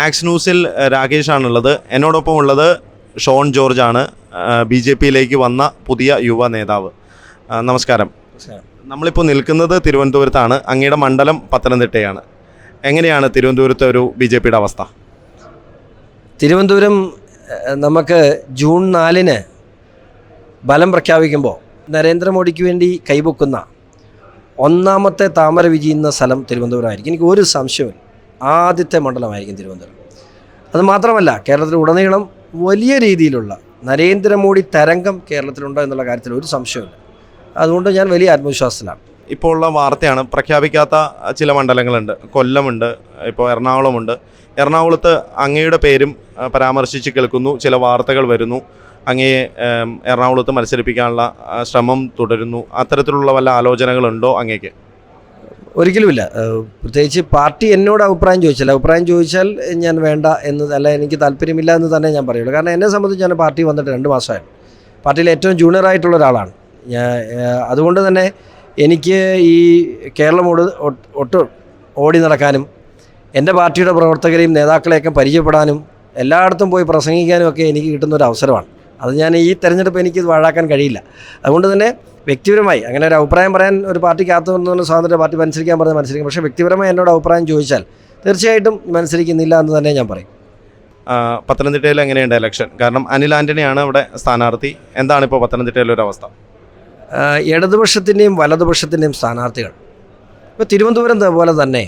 Ax ന്യൂസിൽ രാകേഷാണുള്ളത്. എന്നോടൊപ്പം ഉള്ളത് ഷോൺ ജോർജ് ആണ് ബി ജെ പിയിലേക്ക് വന്ന പുതിയ യുവ നേതാവ്. നമസ്കാരം. നമ്മളിപ്പോൾ നിൽക്കുന്നത് തിരുവനന്തപുരത്താണ്. അങ്ങയുടെ മണ്ഡലം പത്തനംതിട്ടയാണ്. എങ്ങനെയാണ് തിരുവനന്തപുരത്തെ ഒരു ബി ജെ പിയുടെ അവസ്ഥ? തിരുവനന്തപുരം നമുക്ക് ജൂൺ നാലിന് ബലം പ്രഖ്യാപിക്കുമ്പോൾ നരേന്ദ്രമോദിക്ക് വേണ്ടി കൈപൊക്കുന്ന ഒന്നാമത്തെ താമര വിജയുന്ന സ്ഥലം തിരുവനന്തപുരമായിരിക്കും. എനിക്ക് ഒരു സംശയവും ആദ്യത്തെ മണ്ഡലമായിരിക്കും തിരുവനന്തപുരം. അത് മാത്രമല്ല കേരളത്തിൽ ഉടനീളം വലിയ രീതിയിലുള്ള നരേന്ദ്രമോദി തരംഗം കേരളത്തിലുണ്ടോ എന്നുള്ള കാര്യത്തിൽ ഒരു സംശയമില്ല അതുകൊണ്ട് ഞാൻ വലിയ ആത്മവിശ്വാസത്തിലാണ്. ഇപ്പോൾ ഉള്ള വാർത്തയാണ് പ്രഖ്യാപിക്കാത്ത ചില മണ്ഡലങ്ങളുണ്ട്. കൊല്ലമുണ്ട് ഇപ്പോൾ എറണാകുളമുണ്ട്. എറണാകുളത്ത് അങ്ങയുടെ പേരും പരാമർശിച്ച് കേൾക്കുന്നു ചില വാർത്തകൾ വരുന്നു. അങ്ങയെ എറണാകുളത്ത് മത്സരിപ്പിക്കാനുള്ള ശ്രമം തുടരുന്നു. അത്തരത്തിലുള്ള വല്ല ആലോചനകളുണ്ടോ അങ്ങേക്ക് ഒരിക്കലുമില്ല. പ്രത്യേകിച്ച് പാർട്ടി എന്നോട് അഭിപ്രായം ചോദിച്ചില്ല അഭിപ്രായം ചോദിച്ചാൽ ഞാൻ വേണ്ട എന്ന് അല്ല എനിക്ക് താല്പര്യമില്ല എന്ന് തന്നെ ഞാൻ പറയുള്ളൂ. കാരണം എന്നെ സംബന്ധിച്ച് ഞാൻ പാർട്ടി വന്നിട്ട് രണ്ട് മാസമായി പാർട്ടിയിൽ ഏറ്റവും ജൂനിയർ ആയിട്ടുള്ള ഒരാളാണ്. ഞാൻ അതുകൊണ്ട് തന്നെ എനിക്ക് ഈ കേരളം ഓട് ഒട്ട് ഒട്ട് ഓടി നടക്കാനും എന്റെ പാർട്ടിയുടെ പ്രവർത്തകരെയും നേതാക്കളെയൊക്കെ പരിചയപ്പെടാനും എല്ലായിടത്തും പോയി പ്രസംഗിക്കാനും ഒക്കെ എനിക്ക് കിട്ടുന്ന ഒരു അവസരമാണ്. അത് ഞാൻ ഈ തെരഞ്ഞെടുപ്പ് എനിക്ക് വാഴാക്കാൻ കഴിയില്ല. അതുകൊണ്ട് തന്നെ വ്യക്തിപരമായി അങ്ങനെ ഒരു അഭിപ്രായം പറയാൻ ഒരു പാർട്ടിക്കകത്ത് നിന്ന് സ്വാതന്ത്ര്യ പാർട്ടി മത്സരിക്കാൻ പറഞ്ഞാൽ മത്സരിക്കും. പക്ഷേ വ്യക്തിപരമായി എന്നോട് അഭിപ്രായം ചോദിച്ചാൽ തീർച്ചയായിട്ടും മത്സരിക്കുന്നില്ല എന്ന് തന്നെ ഞാൻ പറയും. പത്തനംതിട്ടയിൽ എങ്ങനെയുണ്ട് ഇലക്ഷൻ കാരണം അനിൽ ആന്റണിയാണ് ഇവിടെ സ്ഥാനാർത്ഥി. എന്താണ് ഇപ്പോൾ പത്തനംതിട്ടയിലെ ഒരു അവസ്ഥ? ഇടതുപക്ഷത്തിന്റെയും വലതുപക്ഷത്തിന്റെയും സ്ഥാനാർത്ഥികൾ. ഇപ്പോൾ തിരുവനന്തപുരം പോലെ തന്നെ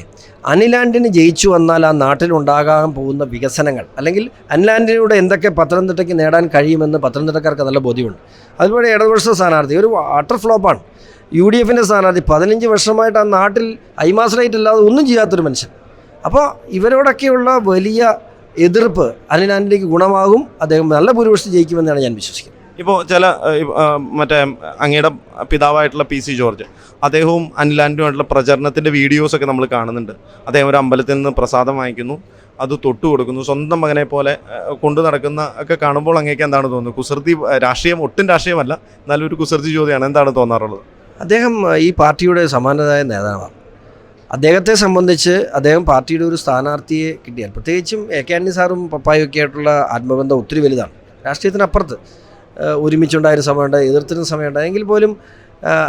അനിലാൻഡിന് ജയിച്ചു വന്നാൽ ആ നാട്ടിലുണ്ടാകാൻ പോകുന്ന വികസനങ്ങൾ അല്ലെങ്കിൽ അനിലാൻഡിലൂടെ എന്തൊക്കെ പത്തനംതിട്ടയ്ക്ക് നേടാൻ കഴിയുമെന്ന് പത്തനംതിട്ടക്കാർക്ക് നല്ല ബോധ്യമുണ്ട്. അതുപോലെ ഇടതുപക്ഷ സ്ഥാനാർത്ഥി ഒരു വാട്ടർ ഫ്ലോപ്പാണ്. യു ഡി എഫിന്റെ സ്ഥാനാർത്ഥി പതിനഞ്ച് വർഷമായിട്ട് ആ നാട്ടിൽ ഐമാസറേറ്റ് അല്ലാതെ ഒന്നും ചെയ്യാത്തൊരു മനുഷ്യൻ. അപ്പോൾ ഇവരോടൊക്കെയുള്ള വലിയ എതിർപ്പ് അനിലാൻഡിലേക്ക് ഗുണമാകും അദ്ദേഹം നല്ല ഭൂരിപക്ഷം ജയിക്കുമെന്നാണ് ഞാൻ വിശ്വസിക്കുന്നത്. ഇപ്പോൾ ചില മറ്റേ അങ്ങയുടെ പിതാവായിട്ടുള്ള പി സി ജോർജ് അദ്ദേഹവും അനിലാൻഡുമായിട്ടുള്ള പ്രചരണത്തിന്റെ വീഡിയോസൊക്കെ നമ്മൾ കാണുന്നുണ്ട്. അദ്ദേഹം ഒരു അമ്പലത്തിൽ നിന്ന് പ്രസാദം വാങ്ങിക്കുന്നു അത് തൊട്ടു കൊടുക്കുന്നു. സ്വന്തം മകനെ പോലെ കൊണ്ടു നടക്കുന്ന ഒക്കെ കാണുമ്പോൾ അങ്ങേക്ക് എന്താണ് തോന്നുന്നത്? കുസൃതി രാഷ്ട്രീയം ഒട്ടും രാഷ്ട്രീയമല്ല എന്നാലും ഒരു കുസൃതി ചോദ്യമാണ്. എന്താണ് തോന്നാറുള്ളത്? അദ്ദേഹം ഈ പാർട്ടിയുടെ സമാനതായ നേതാവാണ്. അദ്ദേഹത്തെ സംബന്ധിച്ച് അദ്ദേഹം പാർട്ടിയുടെ ഒരു സ്ഥാനാർത്ഥിയെ കിട്ടിയാൽ പ്രത്യേകിച്ചും എ കെ ആന്റണി സാറും പപ്പായും ഒക്കെ ആയിട്ടുള്ള ആത്മബന്ധം ഒത്തിരി വലുതാണ്. രാഷ്ട്രീയത്തിനപ്പുറത്ത് ഏഹ് ഒരുമിച്ചുണ്ടായിരുന്ന സമയമുണ്ട് എതിർത്തിരുന്ന സമയമുണ്ട് എങ്കിൽ പോലും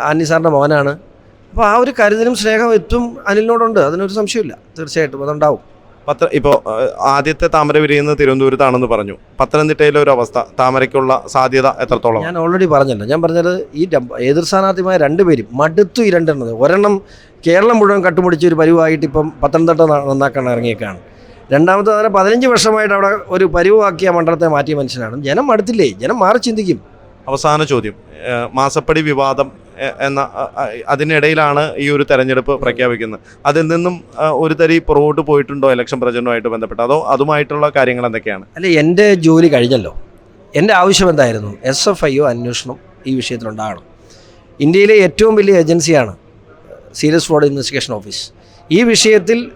ആന്റണി സാറിന്റെ മോനാണ്. അപ്പോൾ ആ ഒരു കരുതലും സ്നേഹം എത്തും അനിലിനോടുണ്ട്. അതിനൊരു സംശയമില്ല തീർച്ചയായിട്ടും അതുണ്ടാവും. പത്ര ഇപ്പോൾ ആദ്യത്തെ താമര വിരിയുന്നത് തിരുവനന്തപുരത്താണെന്ന് പറഞ്ഞു. പത്തനംതിട്ടയിലെ ഒരു അവസ്ഥ താമരയ്ക്കുള്ള സാധ്യത എത്രത്തോളം? ഞാൻ ഓൾറെഡി പറഞ്ഞല്ലോ. ഞാൻ പറഞ്ഞത് ഈ എതിർ സ്ഥാനാർത്ഥിമായ രണ്ടുപേരും മടുത്തു ഈ രണ്ടെണ്ണത്. ഒരെണ്ണം കേരളം മുഴുവൻ കട്ടുമുടിച്ച് ഒരു പരിവായിട്ട് ഇപ്പം പത്തനംതിട്ട നന്നാക്കാൻ ഇറങ്ങിയേക്കാണ്. രണ്ടാമത്തെ അങ്ങനെ പതിനഞ്ച് വർഷമായിട്ട് അവിടെ ഒരു പരിവാക്കിയ മണ്ഡലത്തെ മാറ്റിയ മനുഷ്യനാണ്. ജനം മടുത്തില്ലേ? ജനം മാറി ചിന്തിക്കും. അവസാന ചോദ്യം. മാസപ്പടി വിവാദം എന്ന അതിനിടയിലാണ് ഈ ഒരു തെരഞ്ഞെടുപ്പ് പ്രഖ്യാപിക്കുന്നത്. അതിൽ നിന്നും ഒരു തരി പുറകോട്ട് പോയിട്ടുണ്ടോ ഇലക്ഷൻ പ്രചരണവുമായിട്ട് ബന്ധപ്പെട്ട്? അതോ അതുമായിട്ടുള്ള കാര്യങ്ങൾ എന്തൊക്കെയാണ്? അല്ലെ എന്റെ ജോലി കഴിഞ്ഞല്ലോ. എന്റെ ആവശ്യം എന്തായിരുന്നു? എസ് എഫ് ഐ ഒ അന്വേഷണം ഈ വിഷയത്തിലുണ്ടാകണം. ഇന്ത്യയിലെ ഏറ്റവും വലിയ ഏജൻസിയാണ് സീരിയസ് ഫ്രോഡ് ഇൻവെസ്റ്റിഗേഷൻ ഓഫീസ്. ഈ വിഷയത്തിൽ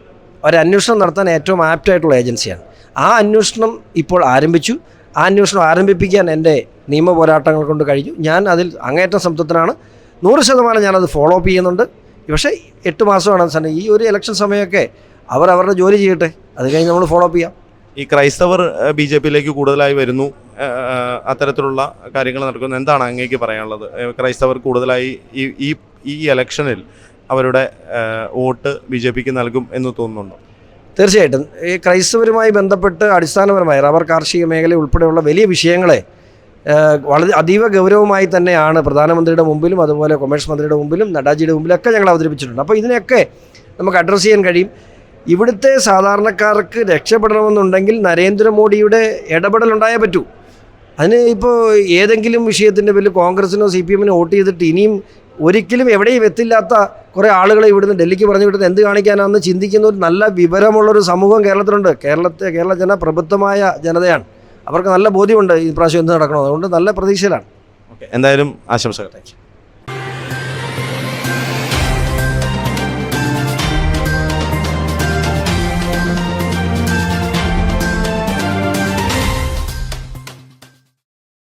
ഒരു അന്വേഷണം നടത്താൻ ഏറ്റവും ആപ്റ്റായിട്ടുള്ള ഏജൻസിയാണ്. ആ അന്വേഷണം ഇപ്പോൾ ആരംഭിച്ചു. ആ അന്വേഷണം ആരംഭിപ്പിക്കാൻ എന്റെ നിയമ പോരാട്ടങ്ങൾ കൊണ്ട് കഴിഞ്ഞു. ഞാൻ അതിൽ അങ്ങേറ്റം സംതൃപ്തനാണ്. നൂറ് ശതമാനം ഞാനത് ഫോളോ അപ്പ് ചെയ്യുന്നുണ്ട്. പക്ഷേ എട്ട് മാസമാണ് സാറിന് ഈ ഒരു ഇലക്ഷൻ സമയമൊക്കെ അവർ അവരുടെ ജോലി ചെയ്യട്ടെ. അത് കഴിഞ്ഞ് നമ്മൾ ഫോളോ അപ്പ് ചെയ്യാം. ഈ ക്രൈസ്തവർ ബി ജെ പിയിലേക്ക് കൂടുതലായി വരുന്നു. അത്തരത്തിലുള്ള കാര്യങ്ങൾ നടക്കുന്നു. എന്താണ് അങ്ങേക്ക് പറയാനുള്ളത്? ക്രൈസ്തവർ കൂടുതലായി ഈ ഈ ഇലക്ഷനിൽ അവരുടെ വോട്ട് ബി ജെ പിക്ക് നൽകും എന്ന് തോന്നുന്നുണ്ടോ? തീർച്ചയായിട്ടും. ഈ ക്രൈസ്തവരുമായി ബന്ധപ്പെട്ട് അടിസ്ഥാനപരമായി റബ്ബർ കാർഷിക മേഖല ഉൾപ്പെടെയുള്ള വലിയ വിഷയങ്ങളെ വളരെ അതീവ ഗൗരവമായി തന്നെയാണ് പ്രധാനമന്ത്രിയുടെ മുമ്പിലും അതുപോലെ കൊമേഴ്സ് മന്ത്രിയുടെ മുമ്പിലും നഡാജിയുടെ മുമ്പിലൊക്കെ ഞങ്ങൾ അവതരിപ്പിച്ചിട്ടുണ്ട്. അപ്പോൾ ഇതിനെയൊക്കെ നമുക്ക് അഡ്രസ്സ് ചെയ്യാൻ കഴിയും. ഇവിടുത്തെ സാധാരണക്കാർക്ക് രക്ഷപ്പെടണമെന്നുണ്ടെങ്കിൽ നരേന്ദ്രമോദിയുടെ ഇടപെടലുണ്ടായേ പറ്റൂ. അതിന് ഇപ്പോൾ ഏതെങ്കിലും വിഷയത്തിന്റെ പേരിൽ കോൺഗ്രസിനോ സി പി എമ്മിനോ വോട്ട് ചെയ്തിട്ട് ഇനിയും ഒരിക്കലും എവിടെയും എത്തില്ലാത്ത കുറേ ആളുകളെ ഇവിടുന്ന് ഡൽഹിക്ക് പറഞ്ഞു വിടുന്നത് എന്ത് കാണിക്കാനാണെന്ന് ചിന്തിക്കുന്ന ഒരു നല്ല വിവരമുള്ളൊരു സമൂഹം കേരളത്തിലുണ്ട്. കേരളത്തെ കേരള ജന പ്രബുദ്ധമായ ജനതയാണ്. അവർക്ക് നല്ല ബോധ്യമുണ്ട് ഈ പ്രാവശ്യം എന്ത് നടക്കണം. അതുകൊണ്ട് നല്ല പ്രതീക്ഷയിലാണ്. ഓക്കെ. എന്തായാലും ആശംസകൾ.